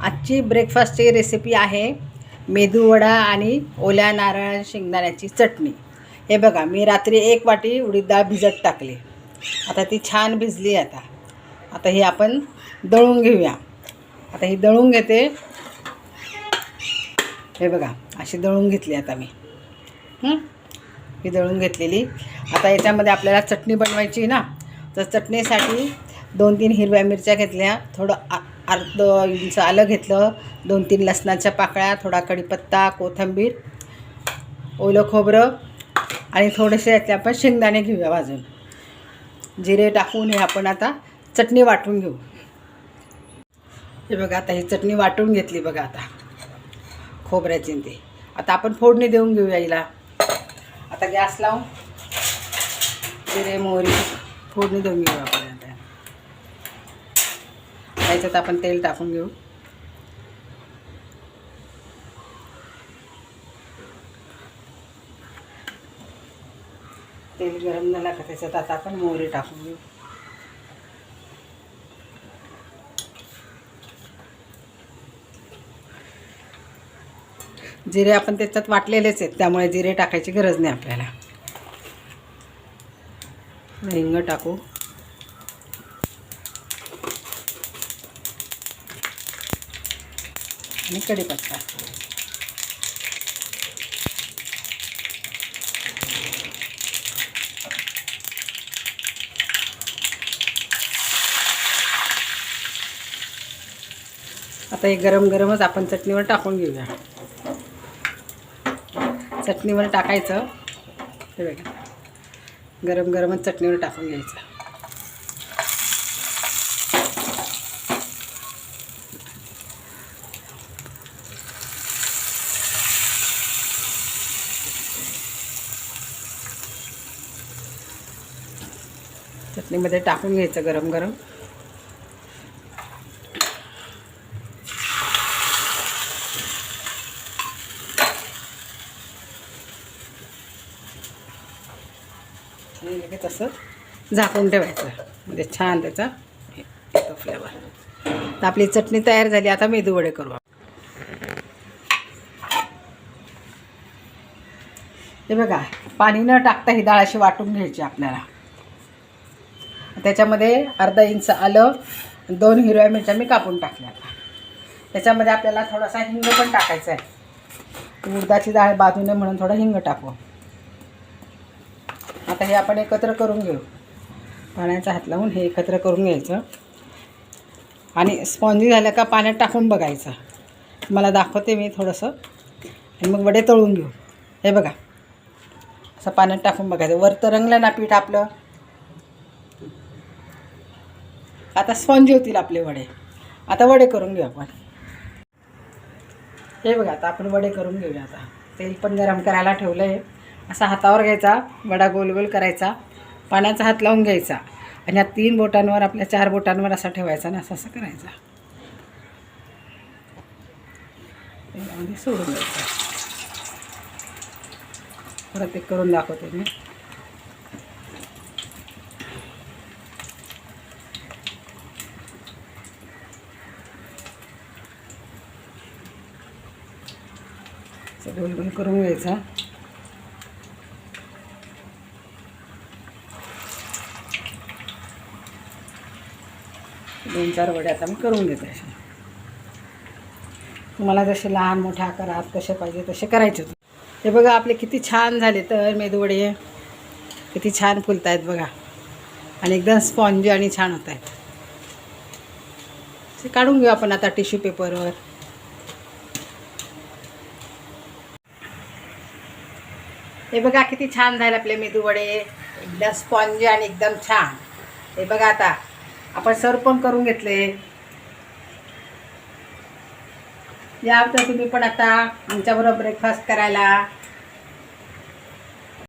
आजची ब्रेकफास्टची रेसिपी आहे मेदूवडा आणि ओल्या नारळ शेंगदाण्याची चटणी. हे बघा मी रात्री एक वाटी उडीद डाळ भिजत टाकली. आता ती छान भिजली आता. आता ही आपण दळून घेऊया. आता ही दळून घेते. हे बघा अशी दळून घेतली आता मी. ही? दळून घेतलेली. आता याच्यामध्ये आपल्याला चटणी बनवायची ना तर चटणीसाठी दोन तीन हिरव्या मिरच्या घेतल्या थोडं आ अर्ध इंच आलं घेतलं. दोन तीन लसणाच्या पाकळ्या थोडा कढीपत्ता कोथिंबीर ओलं खोबरं आणि थोडेसे यातले आपण शेंगदाणे घेऊया भाजून. जिरे टाकून हे आपण आता चटणी वाटून घेऊ. हे बघा आता ही चटणी वाटून घेतली बघा आता. खोबऱ्याची ते. आता आपण फोडणी देऊन घेऊया हिला. आता गॅस लावून जिरे मोहरी फोडणी देऊन घेऊ आपण. आता आपण तेल टाकून घेऊ. तेल गरम झाला का त्याच्यात आता आपण मोहरी टाकून घेऊ. जिरे आपण त्याच्यात वाटलेलेच आहेत त्यामुळे जिरे टाकायची गरज नाही आपल्याला. हिंग टाकू. आणि कढीपत्ता. आता हे गरम गरमच आपण चटणीवर टाकून घेऊया. चटणीवर टाकायचं. हे बघा. गरम गरमच चटणीवर टाकून घ्यायचं. चटणीमध्ये टाकून घ्यायचं गरम गरम. आणि लगेच असं झाकून ठेवायचं. म्हणजे छान त्याचा येतो फ्लेवर तर आपली चटणी तयार झाली आता मेदू वडे करू आपण. हे बघा पाणी न टाकता ही डाळ अशी वाटून घ्यायची आपल्याला. त्याच्यामध्ये अर्धा इंच आलं दोन हिरव्या मिरच्या मी कापून टाकल्या त्याच्यामध्ये आपल्याला थोडासा हिंग पण टाकायचा आहे उडदाची डाळ बाजू नये म्हणून थोडं हिंग टाकू. आता हे आपण एकत्र करून घेऊ. पाण्याचा हात लावून हे एकत्र करून घ्यायचं. आणि स्पॉन्जी झालं का पाण्यात टाकून बघायचं. मला दाखवते मी थोडंसं. आणि मग वडे तळून घेऊ. हे बघा. असं पाण्यात टाकून बघायचं. वर तरंगलं ना पीठ आपलं. आता स्पॉन्जी होतील आपले वडे. आता वडे करून घेऊ आपण. हे बघा आता आपण वडे करून घेऊया आता. तेल पण गरम करायला ठेवलं आहे असा हातावर घ्यायचा वडा गोल गोल करायचा पाण्याचा हात लावून घ्यायचा आणि या तीन बोटांवर आपल्या चार बोटांवर असा ठेवायचा ना असं असं करायचा. तेलामध्ये सोडून द्यायचा. परत एक करून दाखवते मी. असं गोल गोल करून घ्यायचा. दोन चार वडे आता मी करून घेते असे तुम्हाला जसे लहान मोठ्या आकारात कसे पाहिजे तसे करायचे होते. हे बघा आपले किती छान झाले तर मेदवडे. किती छान फुलत आहेत बघा. आणि एकदम स्पॉन्जी आणि छान होत आहेत ते काढून घेऊ आपण आता टिश्यू पेपरवर. हे बघा किती छान झाले आपले मेदूवडे एकदम स्पॉन्जी आणि एकदम छान. हे बघा आता. आपण सर्व पण करून घेतले. या तर तुम्ही पण आता आमच्याबरोबर ब्रेकफास्ट करायला.